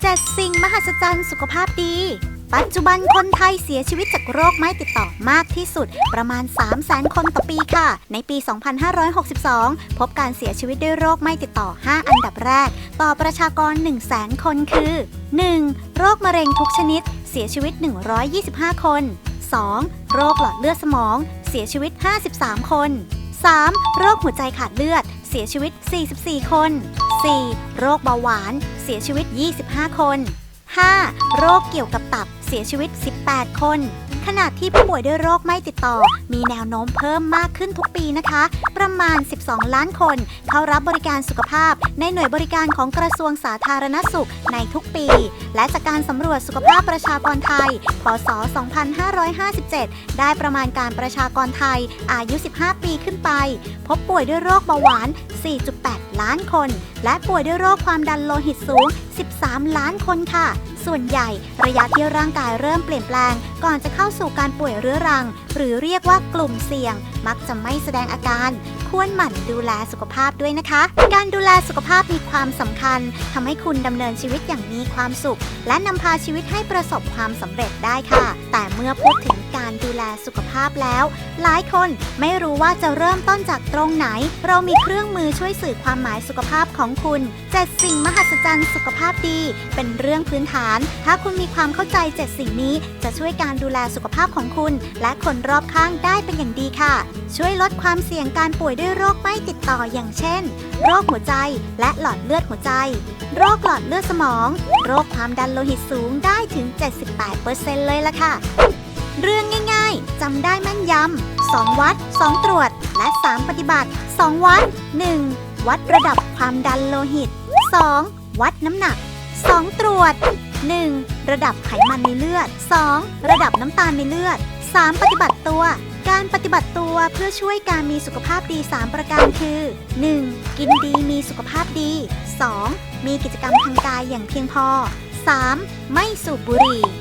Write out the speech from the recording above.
7สิ่งมหัศจรรย์สุขภาพดี ปัจจุบันคนไทยเสียชีวิตจากโรคไม่ติดต่อมากที่สุด ประมาณ 3 0 0 0 0 0คนต่อปีค่ะ ในปี 2562 พบการเสียชีวิตด้วยโรคไม่ติดต่อ 5 อันดับแรก ต่อประชากร 1 0 0 0 0แสนคนคือ 1. โรคมะเร็งทุกชนิด เสียชีวิต 125 คน 2. โรคหลอดเลือดสมอง เสียชีวิต 53 คน 3. โรคหัวใจขาดเลือด เสียชีวิต 44 คน 4. โรคเบาหวาน เสียชีวิต 25 คน 5. โรคเกี่ยวกับตับ เสียชีวิต 18 คน ขณะที่ผู้ป่วยด้วยโรคไม่ติดต่อ มีแนวโน้มเพิ่มมากขึ้นทุกปีนะคะ ประมาณ 12 ล้านคน เข้ารับบริการสุขภาพ ในหน่วยบริการของกระทรวงสาธารณสุขในทุกปี และจากการสำรวจสุขภาพประชากรไทย พศ 2557 ได้ประมาณการประชากรไทย อายุ 15 ปีขึ้นไป พบป่วยด้วยโรคเบาหวาน 4.8 ล้านคน และป่วยด้วยโรคความดันโลหิตสูง 13 ล้านคนค่ะ ส่วนใหญ่ ระยะที่ร่างกายเริ่มเปลี่ยนแปลง ก่อนจะเข้าสู่การป่วยเรื้อรัง หรือเรียกว่ากลุ่มเสี่ยง มักจะไม่แสดงอาการ ควรหมั่นดูแลสุขภาพด้วยนะคะ การดูแลสุขภาพมีความสำคัญทำให้คุณดำเนินชีวิตอย่างมีความสุข และนำพาชีวิตให้ประสบความสำเร็จได้ค่ะ แต่เมื่อพูดถึง การดูแลสุขภาพแล้ว หลายคนไม่รู้ว่าจะเริ่มต้นจากตรงไหน เรามีเครื่องมือช่วยสื่อความหมายสุขภาพของคุณ7สิ่งมหัศจรรย์สุขภาพดี เป็นเรื่องพื้นฐาน ถ้าคุณมีความเข้าใจ7สิ่งนี้ จะช่วยการดูแลสุขภาพของคุณ และคนรอบข้างได้เป็นอย่างดีค่ะ ช่วยลดความเสี่ยงการป่วยด้วยโรคไม่ติดต่ออย่างเช่น โรคหัวใจและหลอดเลือดหัวใจ โรคหลอดเลือดสมอง โรคความดันโลหิตสูงได้ถึง 78%เลยล่ะค่ะ เรื่องง่ายๆ จำได้แม่นยำ2วัด 2 ตรวจ และ 3 ปฏิบัติ 2 วัด 1. วัดระดับความดันโลหิต 2. วัดน้ำหนัก 2 ตรวจ 1. ระดับไขมันในเลือด 2. ระดับน้ำตาลในเลือด 3. ปฏิบัติตัว การปฏิบัติตัวเพื่อช่วยการมีสุขภาพดี 3 ประการคือ 1. กินดีมีสุขภาพดี 2. มีกิจกรรมทางกายอย่างเพียงพอ 3. ไม่สูบบุหรี่